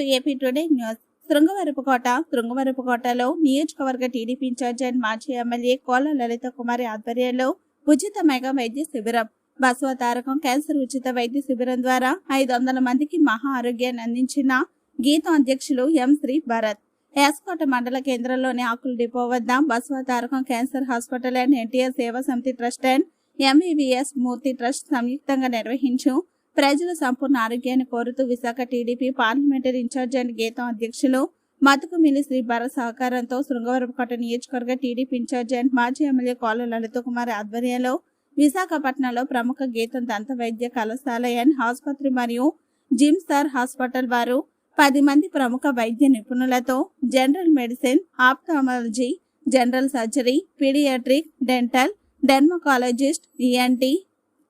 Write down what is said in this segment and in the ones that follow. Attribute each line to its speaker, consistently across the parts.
Speaker 1: To AP today news Srungavarapukota శృంగవరపుకోటలో నియోజకవర్గ TDP incharge and మాజీ MLA Kola Lalitha Kumari ఆధ్వర్యంలో ఉచిత మెగా వైద్య శిబిరం. బసవతారకం క్యాన్సర్ ఉచిత వైద్య శిబిరం ద్వారా ఐదు వందల మందికి మహా ఆరోగ్యాన్ని అందించిన గీతం అధ్యక్షులు ఎం శ్రీ భరత్. యాస్కోట మండల కేంద్రంలోని ఆకుల డిపో వద్ద Basavatarakam cancer hospital and NTR Seva Samithi trust and MEVS Murthy trust సంయుక్తంగా నిర్వహించు ప్రజల సంపూర్ణ ఆరోగ్యాన్ని కోరుతూ Visakha TDP parliamentary incharge and GITAM అధ్యక్షులు మతుకుమిల్లి శ్రీ భరత్ సహకారంతో శృంగవరపుకోట నియోజకవర్గ టీడీపీ ఇన్ఛార్జ్ అండ్ మాజీ ఎమ్మెల్యే కోల లలిత కుమార్ ఆధ్వర్యంలో విశాఖపట్నంలో ప్రముఖ గీతం దంత వైద్య కళాశాల అండ్ ఆసుపత్రి మరియు జిమ్ స్టార్ హాస్పిటల్ వారు పది మంది ప్రముఖ వైద్య నిపుణులతో general medicine ophthalmology general surgery paediatric dental dermatologist ENT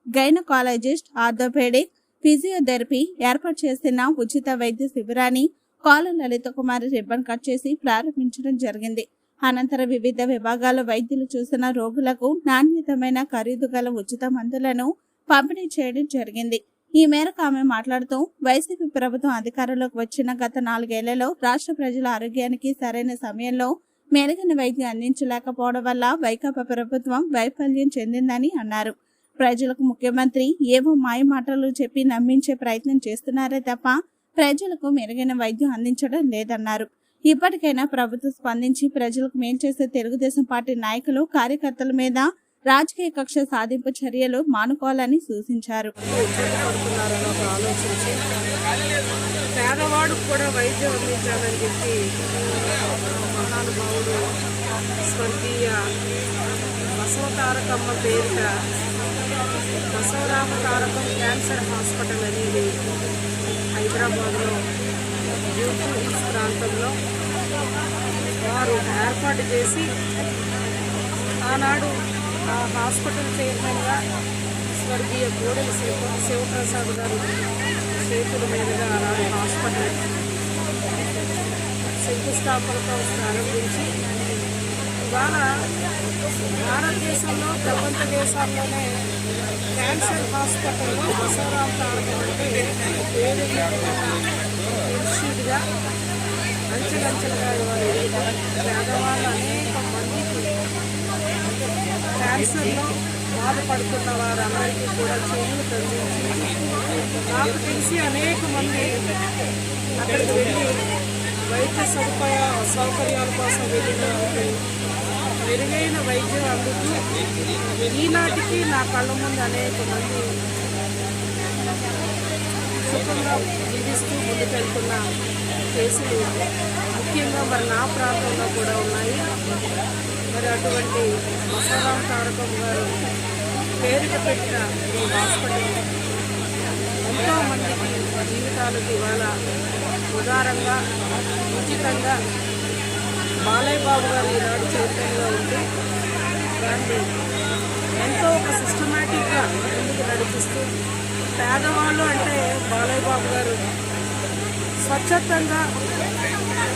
Speaker 1: gynaecologist orthopaedic physiotherapy ఏర్పాటు చేసిన ఉచిత వైద్య శిబిరాన్ని కాల లలిత కుమారి రిబ్బన్ కట్ చేసి ప్రారంభించడం జరిగింది. అనంతరం వివిధ విభాగాల వైద్యులు చూసిన రోగులకు నాణ్యతమైన ఖరీదు గల ఉచిత మందులను పంపిణీ చేయడం జరిగింది. ఈ మేరకు ఆమె మాట్లాడుతూ వైసీపీ ప్రభుత్వం అధికారంలోకి వచ్చిన గత నాలుగేళ్ళలో రాష్ట్ర ప్రజల ఆరోగ్యానికి సరైన సమయంలో మెరుగైన వైద్యం అందించలేకపోవడం వల్ల వైకాపా ప్రభుత్వం వైఫల్యం చెందిందని అన్నారు. ప్రజలకు ముఖ్యమంత్రి ఏవో మాయ మాటలు చెప్పి నమ్మించే ప్రయత్నం చేస్తున్నారే తప్ప ప్రజలకు మెరుగైన వైద్యం అందించడం లేదన్నారు. ఇప్పటికైనా ప్రభుత్వం స్పందించి ప్రజలకు మేలు చేసే తెలుగుదేశం పార్టీ నాయకులు కార్యకర్తల మీద రాజకీయ కక్ష సాధింపు చర్యలు మానుకోవాలని సూచించారు.
Speaker 2: పేదవాడు కూడా వైద్యం అందించాలని చెప్పి మహానుభావుడు స్వర్గీయ బసవతారకమ్మ పేరిట బసవరామ తారకం క్యాన్సర్ హాస్పిటల్ అనేది హైదరాబాద్లో యూత్ హిల్స్ ప్రాంతంలో వారు ఏర్పాటు చేసి ఆనాడు ఆ హాస్పిటల్ చైర్మన్గా స్వర్గీయ కోడెల శివ శివప్రసాద్ గారు చేతుల మీదుగా ఆనాడు హాస్పిటల్ శంకుస్థాపనతో ప్రారంభించి ఇవాళ భారతదేశంలో ప్రపంచ దేశాల్లోనే క్యాన్సర్ హాస్పిటల్లో బసవరాం తారకం పేరు ఇన్స్టిట్యూట్గా అంచెలంచెలుగా ఇవాళ పేదవాళ్ళు అనేక మందికి క్యాన్సర్లో బాధపడుతున్న వారందరికీ కూడా చేతులు అందించి నాకు తెలిసి అనేక మంది అక్కడికి వెళ్ళి వైద్య సదుపాయ సౌకర్యాల కోసం వెళ్ళిన మెరుగైన వైద్యం అందుతూ ఈనాటికి నా కళ్ళ ముందు అనేక మంది సుఖంగా జీవిస్తూ ముందుకెళ్తున్న కేసులు ముఖ్యంగా మరి నా ప్రాంతంలో కూడా ఉన్నాయి. మరి అటువంటి మసారాం తారకం గారు పేరిట పెట్టిన ఈ హాస్పిటల్ ఎంతో మందికి జీవితాలకు ఇవాళ ఉదారంగా ఉచితంగా బాలయ్య బాబు గారు ఈనాడు చైతన్యంలో ఉంటూ ఎంతో ఒక సిస్టమేటిక్గా ముందుకు నడిపిస్తూ పేదవాళ్ళు అంటే బాలయ్య బాబు గారు స్వచ్ఛతంగా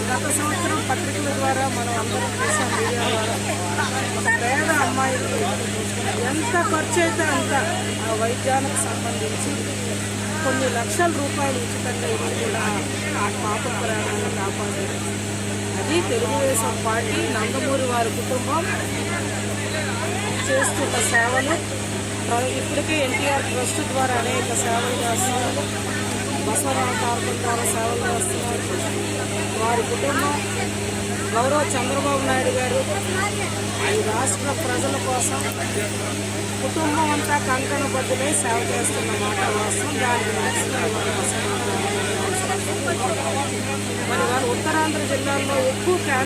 Speaker 2: గత సంవత్సరం పత్రికల ద్వారా మనం అందరం చూసాం మీడియా ద్వారా. ఒక పేద అమ్మాయికి ఎంత ఖర్చు అయితే అంత ఆ వైద్యానికి సంబంధించి కొన్ని లక్షల రూపాయలు ఉచితంగా ఇవ్వడం కూడా ఆ పాప ప్రాణాలను కాపాడారు. అది తెలుగుదేశం పార్టీ నందమూరి వారి కుటుంబం చేస్తున్న సేవలు ఇప్పటికే ఎన్టీఆర్ ట్రస్ట్ ద్వారా అనేక సేవలు చేస్తున్నారు. బసవరామ తారకం ద్వారా సేవలు చేస్తున్నారు. వారి కుటుంబం గౌరవ చంద్రబాబు నాయుడు గారు ఈ రాష్ట్ర ప్రజల కోసం కుటుంబం అంతా కంకణ బద్దులై సేవ చేస్తున్న మాట వాస్తవం. దానికి మరి వారు ఉత్తరాంధ్ర జిల్లాల్లో ఎక్కువ